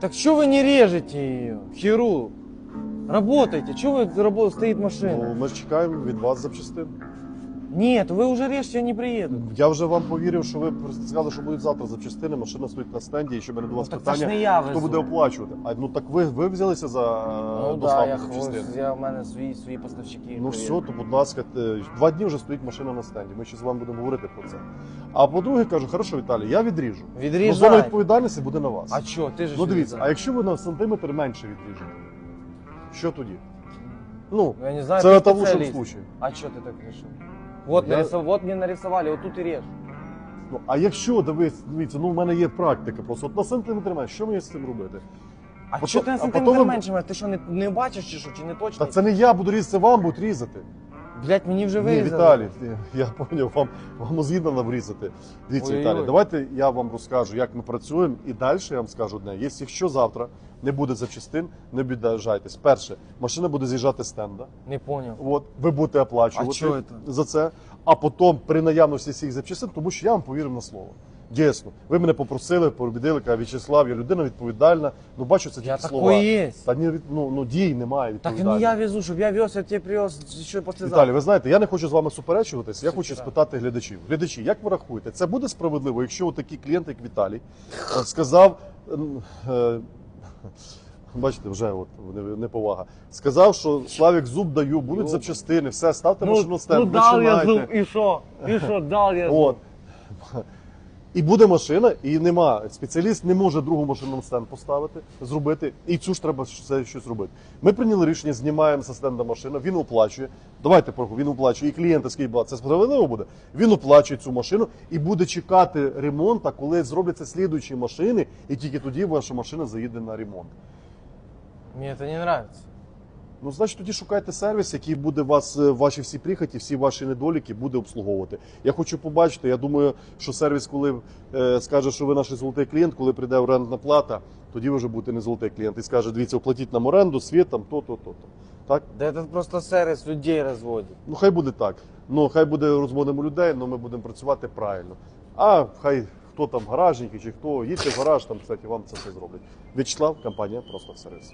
Так что вы не режете ее, хирург? Работайте, что вы стоит машина? Ну, ми ж чекаємо від вас запчастин. Нет, вы уже режете, я не приеду. Я вже вам повірив, що ви просто сказали, що будуть завтра запчастини, машина стоїть на стенді, і що мене до вас Ну, так це ж питання, не я хто везу. буде оплачувати. А ну так ви, ви взялися за Ну е, да, доставку я, запчастин. хвост, я в мене свої, свої поставщики. Ну все, то будь ласка, те- два дні вже стоїть машина на стенді. Ми ще з вами будемо говорити про це. А по-друге, кажу, хорошо, Віталій, я відріжу. Ну, зона відповідальності буде на вас. А що, ти ж Ну дивіться, а відрізай. якщо ви на сантиметр менше відріжете, що тоді? Ну, Ну, я не знаю, це это в тому специалист. случаю. А что ты так решил? Вот, Я- нарисов... вот мне нарисовали, вот тут и режь. Ну, а якщо дивись, дивіться, ну в мене є практика просто. От на сантиметр менше, що мені з цим робити? А Потім- що ти на а сантиметр потім- менше маєш? Ти що, не, не бачиш чи що, чи не точно? Та це не я буду різати, це вам будуть різати. Блять, мені вже Ні, вирізали. Віталій, я поняв, вам, вам мозги треба врізати. Дивіться, Ой-ой-ой. Віталій, давайте я вам розкажу, як ми працюємо, і далі я вам скажу одне. Якщо завтра не буде запчастин, не обіжайтесь. Перше, машина буде з'їжджати з стенда. Не поняв. От, ви будете А оплачувати чого це? за це, а потім при наявності всіх запчастин, тому що я вам повірив на слово. Дійсно, ви мене попросили, поробідили, кажу, В'ячеслав, я людина відповідальна. Ну бачу, це Я тільки слова. такой есть. Та ні, ну, ну дій немає Так відповідальних. не я везу, щоб я вез, я тебе привез ще послезавтра. Віталій, ви знаєте, я не хочу з вами суперечуватись, я хочу спитати глядачів. Глядачі, як ви рахуєте, це буде справедливо, якщо такий клієнт, як Віталій, е, сказав. м, е, Бачите, вже от не- неповага. Сказав, що Славік зуб даю, будуть Йо. запчастини, все, ставте машину ну, стенд, ну дал я починайте. зуб, і що? І що, дал я зуб. От. І буде машина, і нема. Спеціаліст не може другу машину на стенд поставити, зробити, і цю ж треба все щось робити. Ми прийняли рішення, знімаємо з стенда машину, він оплачує. Давайте порахуй, він оплачує. І клієнти скажіть, це справедливо буде. Він оплачує цю машину і буде чекати ремонту, коли зробляться слідуючі машини, і тільки тоді ваша машина заїде на ремонт. Мені це не нравится. Ну, значить, тоді шукайте сервіс, який буде вас, е, ваші всі прихоті, всі ваші недоліки буде обслуговувати. Я хочу побачити. Я думаю, що сервіс, коли е, скаже, що ви наш золотий клієнт, коли прийде орендна плата, тоді ви вже будете не золотий клієнт і скаже, дивіться, оплатіть нам оренду, світ, там, то, то, то, то. Так? Да это просто сервис людей розводить. Ну, хай буде так. Ну, хай буде розводимо людей, але ми будемо працювати правильно. А хай хто там гаражники чи хто, їдьте в гараж, там, кстати, вам це все зроблять. В'ячеслав, компанія просто сервіс.